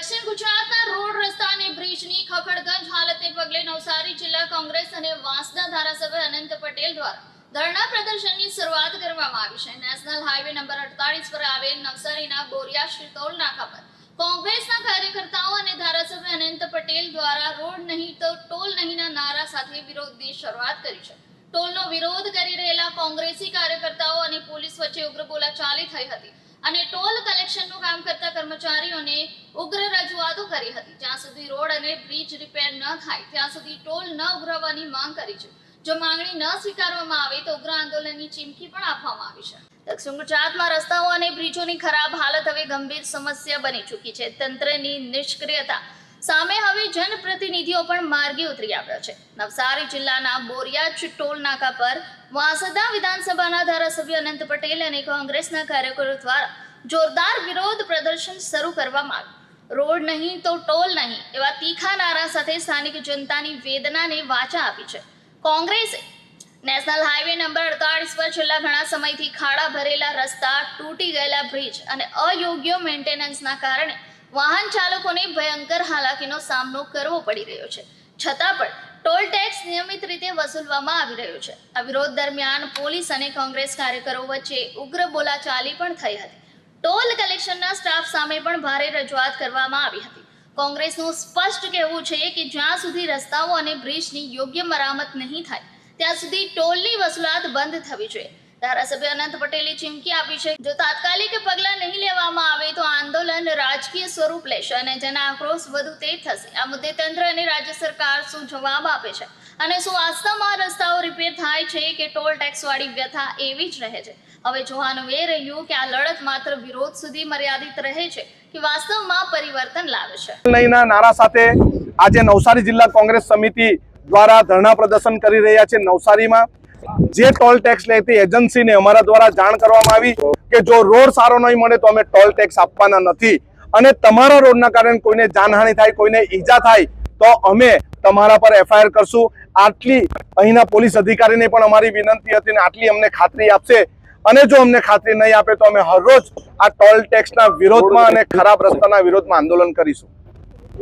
દક્ષિણ ગુજરાતના રોડ રસ્તા અને બ્રિજની ખખડગંજ હાલતને પગલે નવસારી જિલ્લા કોંગ્રેસ અને વાંસદા ધારાસભ્ય અનંત પટેલ દ્વારા ધરણા પ્રદર્શનની શરૂઆત કરવામાં આવી છે. નેશનલ હાઈવે નંબર અડતાલીસ પર આવેલ નવસારીના બોરિયા શ્રીતોલ નાકા પર કોંગ્રેસના કાર્યકર્તાઓ અને ધારાસભ્ય અનંત પટેલ દ્વારા રોડ નહીં તો ટોલ નહીંના નારા સાથે વિરોધની શરૂઆત કરી છે. ટોલનો વિરોધ કરી રહેલા કોંગ્રેસી કાર્યકર્તાઓ અને પોલીસ વચ્ચે ઉગ્ર બોલાચાલી થઈ હતી અને ટોલ કલેક્શનનું કર્મચારીઓને ઉગ્ર રજૂઆતો કરી હતી. જ્યાં સુધી રોડ અને બ્રિજ રિપેર ન થાય, ત્યાં સુધી ટોલ ન ઉઘરાવવાની માંગ કરી છે. જો માંગણી ન સ્વીકારવામાં આવે તો ઉગ્ર આંદોલનની ચીમકી પણ આપવામાં આવી છે. દક્ષિણ ગુજરાતમાં રસ્તાઓ અને બ્રિજોની ખરાબ હાલત હવે ગંભીર સમસ્યા બની ચૂકી છે. તંત્રની નિષ્ક્રિયતા સામે હવે જનપ્રતિનિધિઓ પણ માર્ગે ઉતરી આવ્યા છે. નવસારી જિલ્લાના બોરિયાચ ટોલ નાકા પર વાંસદા વિધાનસભાના ધારાસભ્ય અનંત પટેલ અને કોંગ્રેસના કાર્યકરો દ્વારા જોરદાર વિરોધ પ્રદર્શન શરૂ કરવામાં આવ્યું. રોડ નહીં તો ટોલ નહીં, એવા તીખા નારા સાથે સ્થાનિક જનતાની વેદનાને વાચા આપી છે. કોંગ્રેસે નેશનલ હાઈવે નંબર અડતાળીસ પર છેલ્લા ઘણા સમયથી ખાડા ભરેલા રસ્તા તૂટી ગયેલા બ્રિજ અને અયોગ્ય મેન્ટેનન્સના કારણે વાહન ચાલકોને ભયંકર હાલાકીનો સામનો કરવો પડી રહ્યો છે. છતાં પણ ટોલ ટેક્સ નિયમિત રીતે વસૂલવામાં આવી રહ્યો છે. આ વિરોધ દરમિયાન પોલીસ અને કોંગ્રેસ કાર્યકરો વચ્ચે ઉગ્ર બોલાચાલી પણ થઈ હતી. ટોલ કલેક્શનના સ્ટાફ સામે પણ ભારે રજૂઆત કરવામાં આવી હતી. કોંગ્રેસનું સ્પષ્ટ કહેવું છે કે જ્યાં સુધી રસ્તાઓ અને બ્રિજની યોગ્ય મરામત નહીં થાય, ત્યાં સુધી ટોલની વસૂલાત બંધ થવી જોઈએ. ધારાસભ્ય અનંત પટેલે ચીમકી આપી છે, જો તાત્કાલિક પગલાં નહીં લેવામાં આવે તો આંદોલન રાજકીય સ્વરૂપ લેશે અને જેના આક્રોશ વધુ તે થશે. આ મુદ્દે તંત્ર અને રાજ્ય સરકાર શું જવાબ આપે છે અને શું વાસ્તવમાં રસ્તાઓ રિપેર થાય છે કે ટોલ ટેક્સ વાળી વ્યથા એવી જ રહે છે? હવે જોવાનું એ રહ્યું કે આ લડત માત્ર વિરોધ સુધી મર્યાદિત રહે છે કે વાસ્તવમાં પરિવર્તન લાવે છે? નહીંના નારા સાથે આજે નવસારી જિલ્લા કોંગ્રેસ સમિતિ દ્વારા ધરણા પ્રદર્શન કરી રહ્યા છે નવસારીમાં. જે ટોલ ટેક્સ લેતી એજન્સીને અમારા દ્વારા જાણ કરવામાં આવી કે જો રોડ સારો નહીં મળે તો અમે ટોલ ટેક્સ આપવાના નથી. અને તમારા રોડના કારણે કોઈને જાનહાનિ થાય, કોઈને ઈજા થાય, તો અમે તમારા પર એફઆઈઆર કરશું. આટલી અહીંના પોલીસ અધિકારીને પણ અમારી વિનંતી હતી અને આટલી અમને ખાતરી આપશે. અને જો અમને ખાતરી નહીં આપે તો અમે હરરોજ આ ટોલ ટેક્સના વિરોધમાં અને ખરાબ રસ્તાના વિરોધમાં આંદોલન કરીશું.